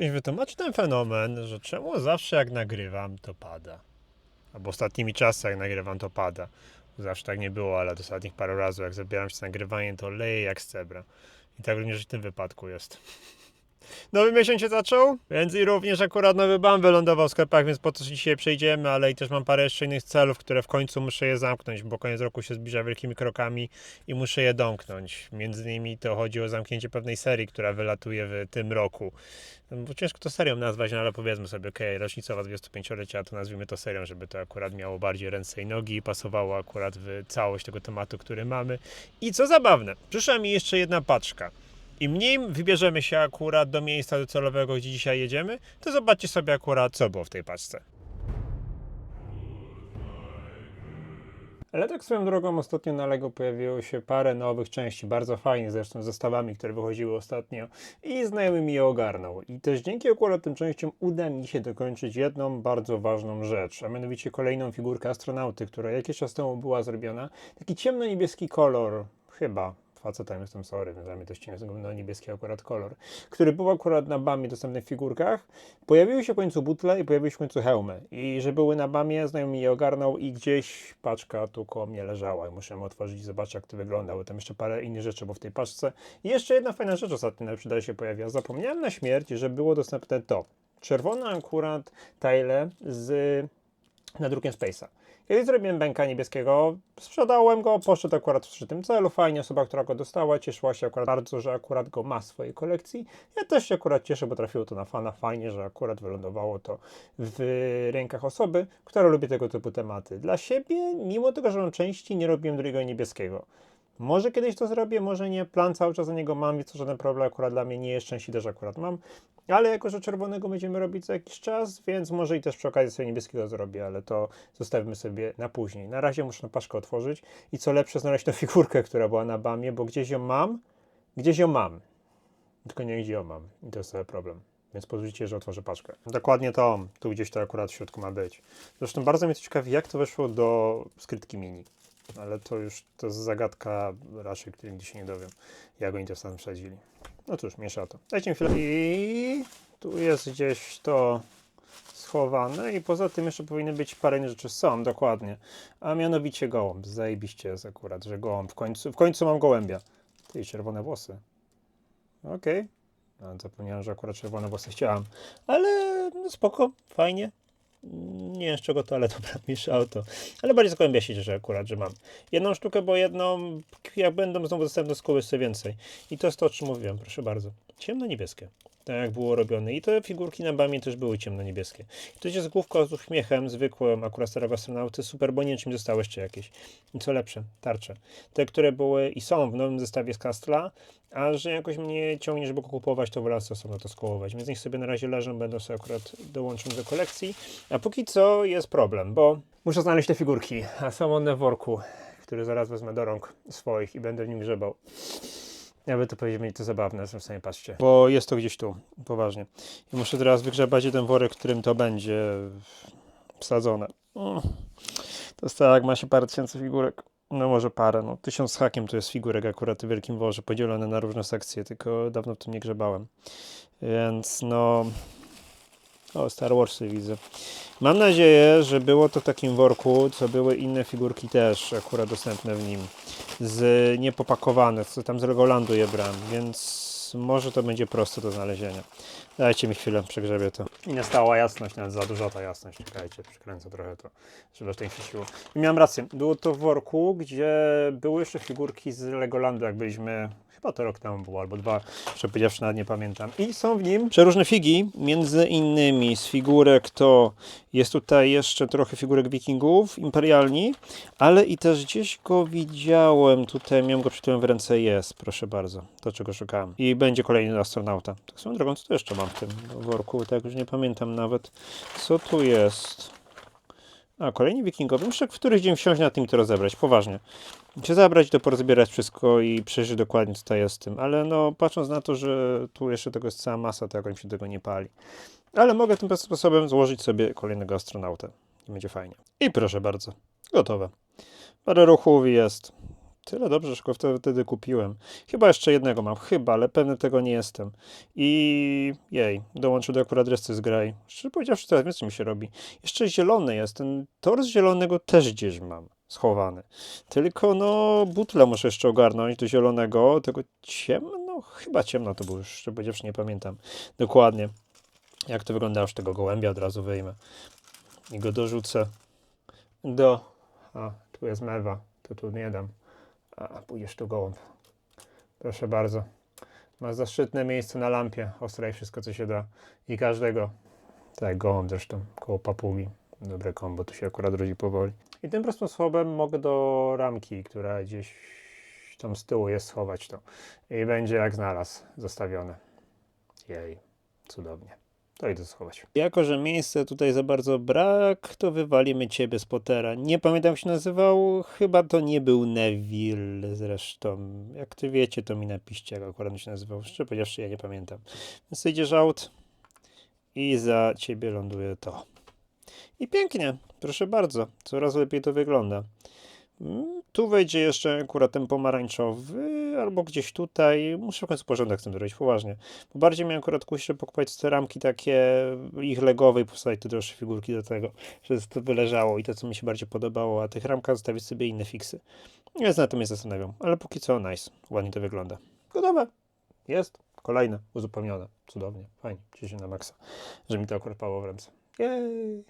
Ktoś wytłumaczy ten fenomen, że czemu zawsze jak nagrywam, to pada. Albo ostatnimi czasy jak nagrywam, to pada. Zawsze tak nie było, ale od ostatnich paru razy, jak zabieram się za nagrywanie, to leje jak z cebra. I tak również w tym wypadku jest. Nowy miesiąc się zaczął, więc i również akurat nowy BAM wylądował w sklepach, więc po to dzisiaj przejdziemy, ale i też mam parę jeszcze innych celów, które w końcu muszę je zamknąć, bo koniec roku się zbliża wielkimi krokami i muszę je domknąć. Między innymi to chodzi o zamknięcie pewnej serii, która wylatuje w tym roku. No, Bo ciężko to serią nazwać, no ale powiedzmy sobie, okej, rocznicowa 25-lecia, to nazwijmy to serią, żeby to akurat miało bardziej ręce i nogi i pasowało akurat w całość tego tematu, który mamy. I co zabawne, przyszła mi jeszcze jedna paczka. Im mniej wybierzemy się akurat do miejsca docelowego, gdzie dzisiaj jedziemy, to zobaczcie sobie akurat, co było w tej paczce. Ale tak swoją drogą ostatnio na LEGO pojawiło się parę nowych części, bardzo fajnych zresztą zestawami, które wychodziły ostatnio i znajomy mi je ogarnął. I też dzięki akurat tym częściom uda mi się dokończyć jedną bardzo ważną rzecz, a mianowicie kolejną figurkę astronauty, która jakiś czas temu była zrobiona. Taki ciemno-niebieski kolor, chyba, facetem jestem sorry, więc dla mnie to ciemno niebieski akurat kolor, który był akurat na BAMie dostępny w figurkach. Pojawiły się w końcu butle i pojawiły się w końcu hełmy. I że były na BAMie, znajomy je ogarnął i gdzieś paczka tu koło mnie leżała i muszę otworzyć i zobaczyć jak to wygląda, bo tam jeszcze parę innych rzeczy było w tej paczce. I jeszcze jedna fajna rzecz ostatnio przydaje się pojawiła. Zapomniałem na śmierć, że było dostępne to. Czerwone akurat tile z nadrukiem Space'a. Kiedyś zrobiłem bęka niebieskiego, sprzedałem go, poszedł akurat w tym celu, fajnie, osoba, która go dostała, cieszyła się akurat bardzo, że akurat go ma w swojej kolekcji. Ja też się akurat cieszę, bo trafiło to na fana, fajnie, że akurat wylądowało to w rękach osoby, która lubi tego typu tematy. Dla siebie, mimo tego, że mam części, nie robiłem drugiego niebieskiego. Może kiedyś to zrobię, może nie. Plan cały czas za niego mam, więc to żaden problem akurat dla mnie nie jest. Części też akurat mam. Ale jako, że czerwonego będziemy robić za jakiś czas, więc może i też przy okazji sobie niebieskiego zrobię, ale to zostawimy sobie na później. Na razie muszę paczkę otworzyć i co lepsze znaleźć tą figurkę, która była na bamie, bo gdzieś ją mam, gdzieś ją mam. Tylko nie gdzie ją mam. I to jest cały problem. Więc pozwólcie, że otworzę paczkę. Dokładnie to, tu gdzieś to akurat w środku ma być. Zresztą bardzo mnie to ciekawi, jak to weszło do skrytki mini. Ale to już to jest zagadka raczej, której nigdy się nie dowiem, jak oni to tam wsadzili. No cóż, miesza to. Dajcie mi chwilę. I tu jest gdzieś to schowane i poza tym jeszcze powinny być parę innych rzeczy. Są, dokładnie. A mianowicie gołąb. Zajebiście jest akurat, że gołąb. W końcu, w końcu mam gołębia. Ty, czerwone włosy. Okej. No, zapomniałem, że akurat czerwone włosy chciałam. Ale no spoko, fajnie. Nie wiem z czego to, ale dobra, mieszało to. Ale bardziej zagłębia się cieszę akurat, że mam. Jedną sztukę, bo jedną, jak będą znowu dostępne z koły, sobie więcej. I to jest to, o czym mówiłem, proszę bardzo. Ciemno-niebieskie. Tak jak było robione. I te figurki na bamie też były ciemno-niebieskie. I to jest główka z uśmiechem, zwykłym, akurat starego astronauty, super, bo nie czym zostały jeszcze jakieś. I co lepsze, tarcze. Te, które były i są w nowym zestawie z Castla, a że jakoś mnie ciągnie, żeby go kupować, to wolę sobie osobno to skołować. Więc niech sobie na razie leżą, będą sobie akurat dołączone do kolekcji. A póki co jest problem, bo muszę znaleźć te figurki, a są one w worku, który zaraz wezmę do rąk swoich i będę w nim grzebał. Jakby to powiedzieć, będzie to zabawne, zresztą sobie patrzcie. Bo jest to gdzieś tu, poważnie. I muszę teraz wygrzebać jeden worek, którym to będzie wsadzone. Mm. To jest tak, ma się parę tysięcy figurek. No może parę, no tysiąc z hakiem to jest figurek akurat w wielkim worze, podzielone na różne sekcje, tylko dawno w tym nie grzebałem. Więc no... O, Star Warsy widzę. Mam nadzieję, że było to w takim worku, co były inne figurki też akurat dostępne w nim. Z niepopakowane, co tam z Legolandu je brałem, więc może to będzie proste do znalezienia. Dajcie mi chwilę, przegrzebię to. I nastała jasność, nawet za duża ta jasność. Czekajcie, przykręcę trochę to, żeby to nie świeciło. I miałem rację, było to w worku, gdzie były jeszcze figurki z Legolandu, jak byliśmy, chyba to rok temu było, albo dwa, jeszcze powiedziawszy, nawet nie pamiętam. I są w nim przeróżne figi, między innymi z figurek to jest tutaj jeszcze trochę figurek wikingów, imperialni, ale i też gdzieś go widziałem, tutaj miałem go przy tym w ręce, jest, proszę bardzo, to czego szukałem. I będzie kolejny astronauta. Tak swoją drogą, co tu jeszcze mam w tym worku, tak już nie pamiętam nawet, co tu jest. A, kolejni wikingowie. Muszę w któryś dzień wsiąść na tym to rozebrać, poważnie. Się zabrać, to porozbierać wszystko i przejrzeć dokładnie, co to jest z tym. Ale no, patrząc na to, że tu jeszcze tego jest cała masa, to jakoś się tego nie pali. Ale mogę tym sposobem złożyć sobie kolejnego astronautę. Będzie fajnie. I proszę bardzo, gotowe. Parę ruchów jest. Tyle dobrze, że go wtedy, kupiłem. Chyba jeszcze jednego mam, chyba, ale pewny tego nie jestem. I jej, dołączył do akurat reszty z graj. Szczerze powiedziawszy, teraz więcej mi się robi. Jeszcze zielony jest, ten tor z zielonego też gdzieś mam schowany. Tylko no, butle muszę jeszcze ogarnąć do zielonego, tego ciemno, chyba ciemno to było już, szczerze powiedziawszy, nie pamiętam dokładnie. Jak to wygląda, już tego gołębia od razu wyjmę i go dorzucę do... A, tu jest mewa, to tu nie dam. A, pójdziesz tu gołąb. Proszę bardzo. Ma zaszczytne miejsce na lampie. Ostraj wszystko, co się da. I każdego. Tak, gołąb zresztą, koło papugi. Dobre kombo, tu się akurat rodzi powoli. I tym prostym sposobem mogę do ramki, która gdzieś tam z tyłu jest, schować to. I będzie jak znalazł, zostawione. Jej, cudownie. To idę schować. Jako, że miejsca tutaj za bardzo brak, to wywalimy ciebie z Pottera. Nie pamiętam jak się nazywał, chyba to nie był Neville zresztą. Jak ty wiecie, to mi napiszcie, jak akurat się nazywał. Szczerze powiedziawszy, ja nie pamiętam. Więc idziesz out i za ciebie ląduje to. I pięknie, proszę bardzo, coraz lepiej to wygląda. Tu wejdzie jeszcze akurat ten pomarańczowy, albo gdzieś tutaj. Muszę w końcu porządek z tym zrobić, poważnie. Bo bardziej miałem akurat kusić, pokupować te ramki takie, ich legowe i postawić te droższe figurki do tego, że to by leżało i to, co mi się bardziej podobało, a tych ramkach zostawić sobie inne fiksy. Więc na tym mnie zastanawiam, ale póki co nice, ładnie to wygląda. Gotowe. Jest. Kolejne, uzupełnione. Cudownie, fajnie, cieszę się na maksa, że mi to akurat pało w ręce. Jej.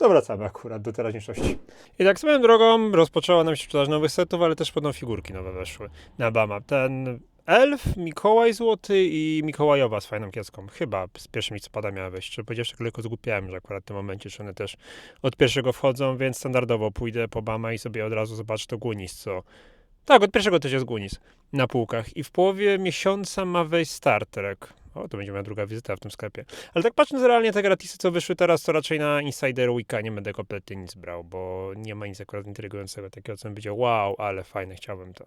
To wracamy akurat do teraźniejszości. I tak swoją drogą rozpoczęła nam się sprzedaż nowych setów, ale też podobno figurki nowe weszły na Bama. Ten Elf, Mikołaj Złoty i Mikołajowa z fajną kiecką. Chyba z pierwszym listopada miała wejść. Czy powiedziawszy, tak lekko zgłupiałem, że akurat w tym momencie czy one też od pierwszego wchodzą, więc standardowo pójdę po Bama i sobie od razu zobaczę to Gunis, co... Tak, od pierwszego też jest Gunis na półkach. I w połowie miesiąca ma wejść Star Trek. O, to będzie moja druga wizyta w tym sklepie. Ale tak patrząc realnie te gratisy, co wyszły teraz, to raczej na Insider Weeka nie będę kompletnie nic brał, bo nie ma nic akurat intrygującego takiego, co bym powiedział, wow, ale fajne, chciałbym to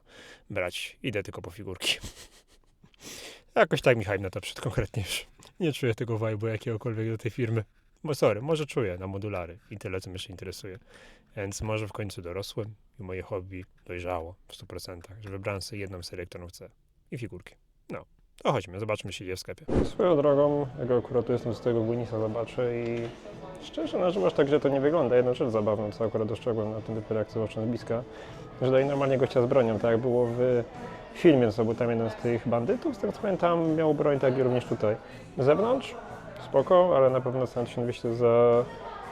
brać. Idę tylko po figurki. Jakoś tak mi hype na to przed konkretnie już. Nie czuję tego vibe'u jakiegokolwiek do tej firmy. Bo sorry, może czuję na modulary i tyle, co mnie jeszcze interesuje. Więc może w końcu dorosłem i moje hobby dojrzało w 100%, że wybrałem sobie jedną serię, którą chcę. I figurki. No, to chodźmy, zobaczmy, się dzieje w sklepie. Swoją drogą, jak akurat tu jestem z tego Gunisa, zobaczę i szczerze, na żywo aż tak, że to nie wygląda. Jedna rzecz zabawna, co akurat dostrzegłem na tym jak zobaczyłem z bliska, że daje normalnie gościa z bronią, tak jak było w filmie, co był tam jeden z tych bandytów, z tego co pamiętam, miał broń, tak i również tutaj. Z zewnątrz spoko, ale na pewno cena 1200 za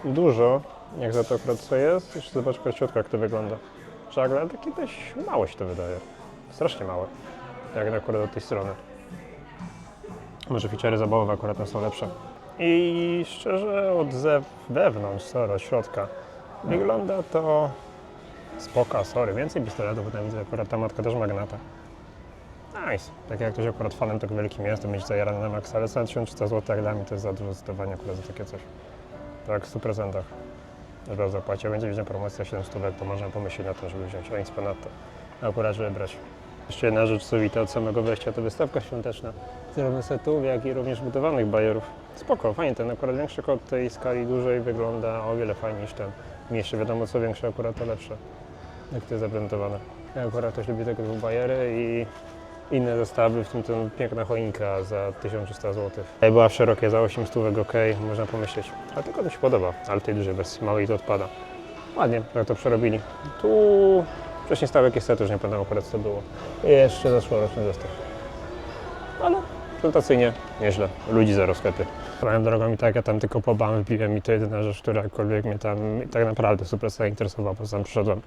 dużo, jak za to akurat co jest. Jeszcze zobacz od środka, jak to wygląda. Że ale takie dość mało się to wydaje. Strasznie małe, jak akurat od tej strony. Może feature'y zabawowe akurat są lepsze. I szczerze od zew- wewnątrz, sorry, od środka, wygląda to spoko, sorry. Więcej pistoletów, bo widzę akurat ta matka też magnata. Nice. Tak jak ktoś akurat fanem tego wielkim jest, to będzie zajarany na maksa, ale cena 1300 zł jak dla mnie to jest za dużo zdecydowanie akurat za takie coś. Tak, w 100%. Żeby zapłacił, będzie widział promocja 700, to można pomyśleć na to, żeby wziąć, ale nic ponadto. Akurat, żeby brać. Jeszcze jedna rzecz, co wita od samego wejścia, to wystawka świąteczna. Zarówno setów, jak i również budowanych bajerów. Spoko, fajnie, ten akurat większy kod tej skali dużej wygląda o wiele fajniej niż ten. Mniejszy, wiadomo co większe, akurat to lepsze. Jak to jest zaprezentowane. Ja akurat też lubię tego typu bajery i inne zestawy, w tym ten piękna choinka za 1300 zł. Była szerokie za 800 ok, można pomyśleć. A tylko mi się podoba, ale w tej dużej wersji małej to odpada. Ładnie, jak to przerobili. Tu wcześniej stał jakieś sety, już nie pamiętam akurat co było. I jeszcze zeszłoroczny zestaw. Ale prezentacyjnie nieźle. Ludzi zero w sklepie. Swoją drogą i tak, ja tam tylko po BAM wbiłem i to jedyna rzecz, która jakkolwiek mnie tam tak naprawdę super zainteresowała, bo sam przyszedłem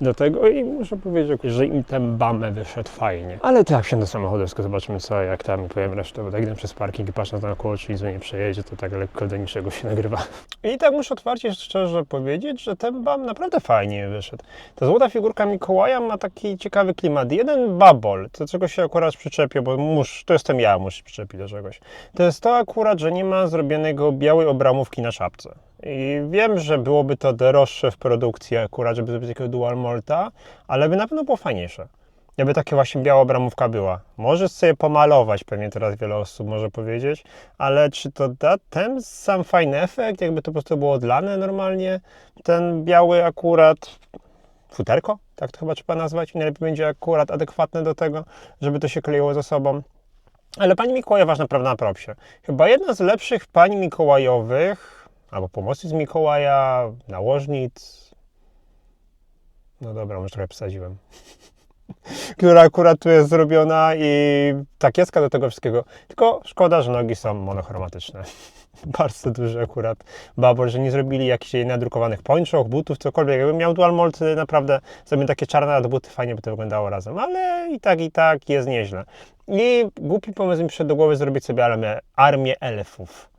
do tego i muszę powiedzieć, że im ten BAM wyszedł fajnie. Ale tak, wsiądę samochodowsko, zobaczymy co, jak tam powiem resztę, bo tak idę przez parking i patrzę na koło, czyli nie przejedzie, to tak lekko do niczego się nagrywa. I tak muszę otwarcie, szczerze powiedzieć, że ten BAM naprawdę fajnie wyszedł. Ta złota figurka Mikołaja ma taki ciekawy klimat. Jeden babol, do czego się akurat przyczepię, bo musz, to jestem ja, muszę się przyczepić do czegoś. To jest to akurat, że nie ma zrobionego białej obramówki na czapce. I wiem, że byłoby to droższe w produkcji akurat, żeby zrobić takiego dual molta, ale by na pewno było fajniejsze. Jakby takie właśnie biała obramówka była. Możesz sobie pomalować, pewnie teraz wiele osób może powiedzieć, ale czy to da ten sam fajny efekt, jakby to po prostu było odlane normalnie? Ten biały akurat futerko tak to chyba trzeba nazwać, najlepiej będzie akurat adekwatne do tego, żeby to się kleiło ze sobą. Ale pani Mikołajowa naprawdę na propsie. Chyba jedna z lepszych pani Mikołajowych, albo pomocnic Mikołaja, nałożnic. No dobra, może trochę przesadziłem. Która akurat tu jest zrobiona i takieska do tego wszystkiego. Tylko szkoda, że nogi są monochromatyczne. Bardzo duży akurat babor, że nie zrobili jakichś nadrukowanych pończoch, butów, cokolwiek. Jakbym miał dual mold, naprawdę zrobię takie czarne nadbuty, fajnie by to wyglądało razem. Ale i tak, i tak jest nieźle. I głupi pomysł mi przyszedł do głowy zrobić sobie armię, armię elfów.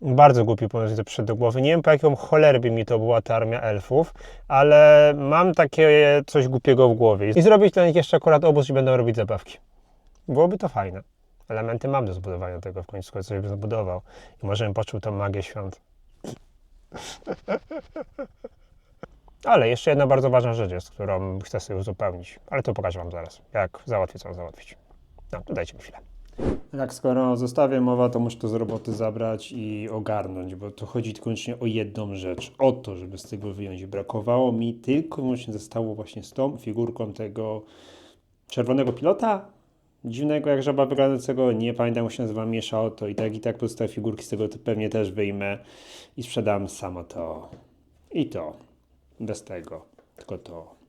Bardzo głupi pomysł mi przyszedł do głowy. Nie wiem po jaką cholerę by mi to była ta armia elfów, ale mam takie coś głupiego w głowie. I zrobić dla nich jeszcze akurat obóz i będą robić zabawki. Byłoby to fajne. Elementy mam do zbudowania tego, w końcu coś bym zbudował. I może bym poczuł tą magię świąt. Ale jeszcze jedna bardzo ważna rzecz jest, którą chcę sobie uzupełnić. Ale to pokażę Wam zaraz, jak załatwię, co załatwić. No, to dajcie mi chwilę. Jak skoro zostawię mowa, to muszę to z roboty zabrać i ogarnąć, bo to chodzi tylko wyłącznie o jedną rzecz. O to, żeby z tego wyjąć. Brakowało mi tylko wyłącznie zestawu właśnie z tą figurką tego czerwonego pilota, dziwnego jak żaba wyglądającego, nie pamiętam się nazywa, mieszało to i tak i tak pozostałe figurki z tego pewnie też wyjmę i sprzedam samo to i to, bez tego, tylko to.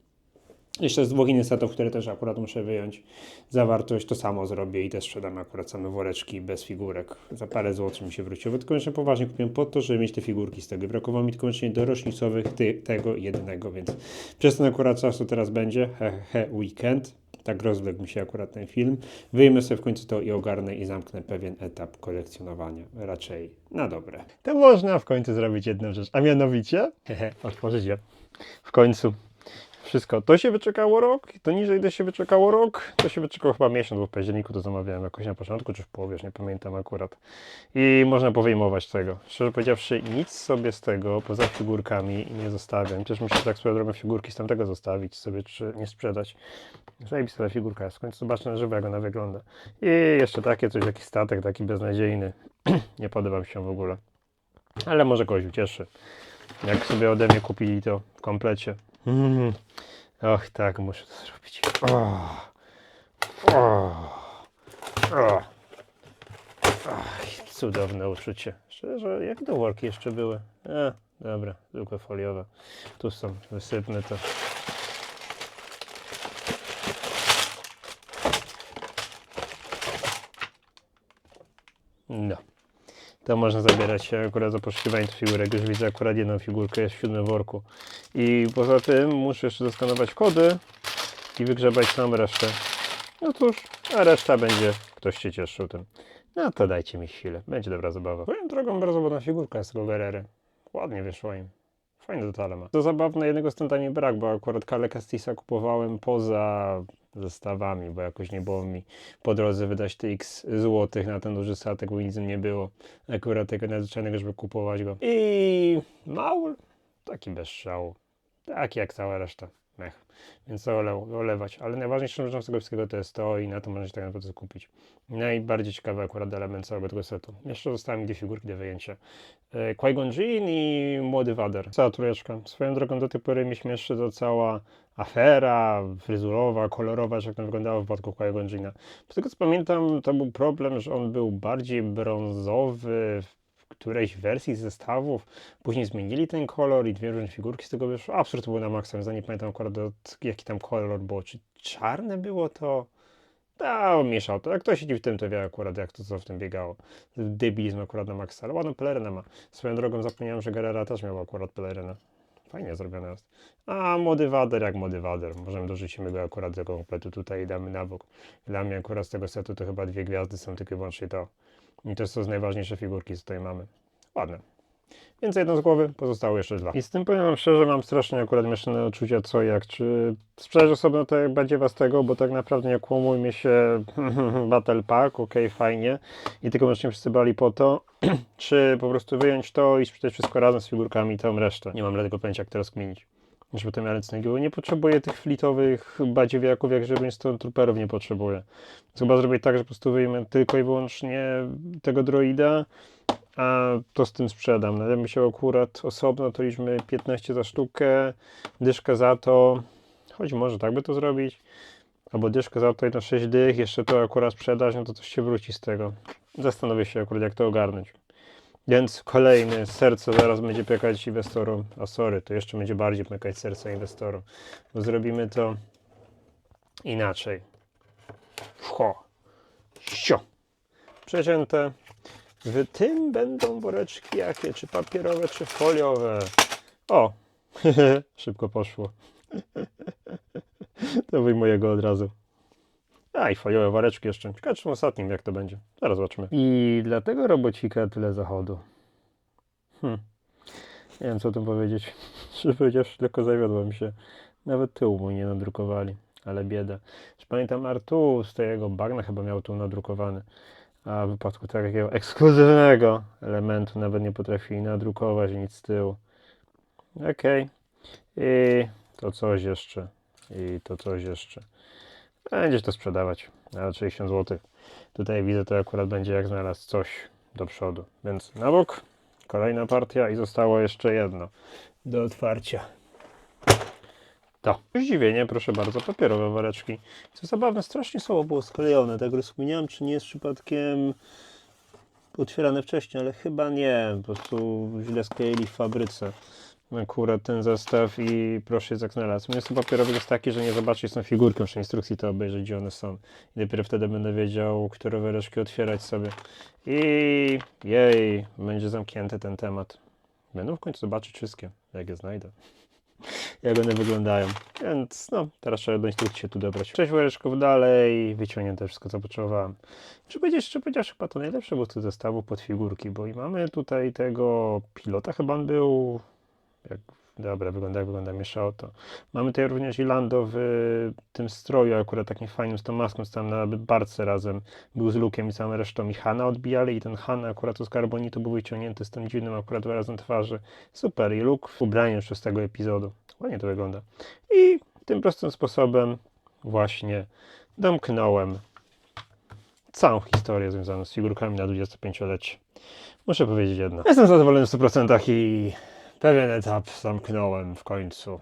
Jeszcze z dwóch innych setów, które też akurat muszę wyjąć zawartość, to samo zrobię i też sprzedam akurat same woreczki bez figurek. Za parę złotych mi się wróciło. Tylko jeszcze poważnie kupiłem po to, żeby mieć te figurki z tego. Brakowało mi tylko do rocznicowych tego jednego, więc przez ten akurat czasu teraz będzie, he, he, weekend. Tak rozległ mi się akurat ten film. Wyjmę sobie w końcu to i ogarnę i zamknę pewien etap kolekcjonowania. Raczej na dobre. To można w końcu zrobić jedną rzecz, a mianowicie, otworzyć je. W końcu wszystko. To się wyczekało rok, to niżej to się wyczekało rok, to się wyczekało chyba miesiąc, bo w październiku to zamawiałem jakoś na początku, czy w połowie, już nie pamiętam akurat. I można powyjmować tego. Szczerze powiedziawszy, nic sobie z tego, poza figurkami nie zostawiam. Też muszę tak swoją drogą figurki z tamtego zostawić sobie, czy nie sprzedać. Zajebista ta figurka. W końcu zobaczę na żywo, jak ona wygląda. I jeszcze takie coś, jakiś statek taki beznadziejny. nie podoba mi się w ogóle. Ale może kogoś ucieszy. Jak sobie ode mnie kupili to w komplecie. Mm. Och, tak, muszę to zrobić. Oh. Oh. Oh. Ach, cudowne uczucie. Szczerze, jak te worki jeszcze były? E, dobra, zwykłe foliowe. Tu są, wysypne to. No. To można zabierać się akurat za poszukiwanie figurek. Już widzę akurat jedną figurkę jest w siódmym worku. I poza tym muszę jeszcze zeskanować kody i wygrzebać tam resztę. No cóż, a reszta będzie, ktoś się cieszył tym. No to dajcie mi chwilę, będzie dobra zabawa. Swoją drogą bardzo ładna figurka z tego Guerrery. Ładnie wyszło im. Fajne detale ma. To zabawne, jednego stąd mi brak, bo akurat Kale Castisa kupowałem poza zestawami, bo jakoś nie było mi po drodze wydać te x złotych na ten duży statek, bo nic nie było. Akurat tego nadzwyczajnego, żeby kupować go. I maul, taki bez szału. Taki jak cała reszta. Mech. Więc to ole, olewać. Ale najważniejszą rzeczą z tego wszystkiego to jest to i na to można się tak naprawdę kupić. Najbardziej ciekawy akurat element całego tego setu. Jeszcze zostały mi dwie figurki do wyjęcia. E, Qui-Gon Jinn i Młody Wader. Cała trójeczka. Swoją drogą do tej pory mi śmieszy to cała afera fryzurowa, kolorowa, że jak to wyglądało w przypadku Qui-Gon Jinna. Z tego co pamiętam, to był problem, że on był bardziej brązowy w którejś wersji zestawów. Później zmienili ten kolor i dwie różne figurki z tego wyszły. Absurd było na maksa, więc nie pamiętam akurat jaki tam kolor było. Czy czarne było to? Da, mieszał to. Jak ktoś siedzi w tym, to wie akurat jak to co w tym biegało. Debilizm akurat na maksa, ale ładną pelerynę ma. Swoją drogą zapomniałem, że Gerera też miał akurat pelerynę. Fajnie zrobione jest. A młody wader jak młody wader. Możemy dorzucimy go akurat do kompletu tutaj i damy na bok. Dla mnie akurat z tego setu to chyba dwie gwiazdy są tylko i wyłącznie to. I to są najważniejsze figurki, co tutaj mamy. Ładne. Więc jedno z głowy, pozostało jeszcze dwa. I z tym powiem wam szczerze, mam strasznie akurat mieszane uczucia co jak. Czy sprzedać osobno to będzie was tego, bo tak naprawdę nie kłamujmy się Battle Pack, ok, fajnie. I tylko myśmy wszyscy brali po to. czy po prostu wyjąć to i sprzedać wszystko razem z figurkami i tą resztę. Nie mam dlatego pojęcia jak to rozkminić. Żeby to miało cnego. Nie potrzebuję tych flitowych badziewiaków, jak żeby Stone Trooperów nie potrzebuję. Więc chyba zrobić tak, że po prostu wyjmę tylko i wyłącznie tego droida, a to z tym sprzedam. Należy mi się akurat osobno, to liczmy 15 za sztukę, dyszkę za to, choć może tak by to zrobić. Albo dyszkę za tutaj na 6 dych, jeszcze to akurat sprzedać, no to coś się wróci z tego. Zastanowię się akurat jak to ogarnąć. Więc kolejny, serce zaraz będzie pekać inwestorom. A sorry, to jeszcze będzie bardziej pekać serce inwestorom. Bo zrobimy to inaczej. Ho. Sio. Przecięte. W tym będą woreczki jakie? Czy papierowe, czy foliowe? O! Szybko poszło. to wyjmuję go od razu. A i foliowe woreczki jeszcze. Ciekawe czym ostatnim jak to będzie. Zaraz zobaczymy. I dlatego robocika tyle zachodu. Hm. Nie wiem co o tym powiedzieć. Szczerze powiedziawszy, tylko zawiodłem się. Nawet tyłu mój nie nadrukowali. Ale bieda. Już pamiętam Artu z tego bagna chyba miał tu nadrukowany. A w wypadku takiego ekskluzywnego elementu nawet nie potrafili nadrukować nic z tyłu. Okej. I to coś jeszcze. I to coś jeszcze. Będziesz to sprzedawać. Nawet 60 zł. Tutaj widzę, to akurat będzie jak znalazł coś do przodu. Więc na bok. Kolejna partia i zostało jeszcze jedno do otwarcia. To. Zdziwienie, proszę bardzo, papierowe woreczki. Co zabawne, strasznie słabo było sklejone. Tak rozkminiałem, czy nie jest przypadkiem otwierane wcześniej, ale chyba nie. Po prostu źle skleili w fabryce. Akurat ten zestaw i proszę jest jak znalazł. Mięso papierowe jest taki, że nie zobaczyć są figurką przy instrukcji, to obejrzeć gdzie one są. I dopiero wtedy będę wiedział, które woreczki otwierać sobie. I jej, będzie zamknięty ten temat. Będę w końcu zobaczyć wszystkie, jak je znajdę. Jak one wyglądają. Więc no, teraz trzeba do instrukcji się tu dobrać. Sześć woreczków dalej, wyciągnięte wszystko, co potrzebowałem. Czy powiedzieć, czy powiedziałeś, chyba to najlepsze było z tych zestawów pod figurki, bo i mamy tutaj tego pilota, chyba on był jak, dobra, wygląda jak wygląda mieszało to. Mamy tutaj również Ilando w tym stroju, akurat takim fajnym, z tą maską, z tam na barce razem. Był z lukiem i całą resztą. I Hana odbijali i ten Han akurat z karbonitu był wyciągnięty z tym dziwnym akurat wyrazem twarzy. Super. I luk w ubraniu z tego epizodu. Ładnie to wygląda. I tym prostym sposobem właśnie domknąłem całą historię związaną z figurkami na 25-lecie. Muszę powiedzieć jedno. Jestem zadowolony w 100% i pewien etap zamknąłem w końcu.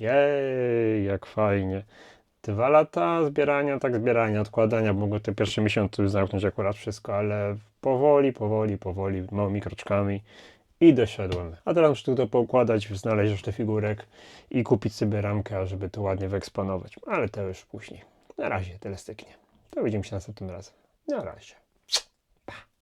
Jej, jak fajnie. Dwa lata zbierania, tak zbierania, odkładania. Mogło te pierwsze miesiące już zamknąć akurat wszystko, ale powoli, powoli, powoli, małymi kroczkami i doszedłem. A teraz muszę to poukładać, znaleźć te figurek i kupić sobie ramkę, żeby to ładnie wyeksponować. Ale to już później. Na razie tyle styknie. To widzimy się następnym razem. Na razie.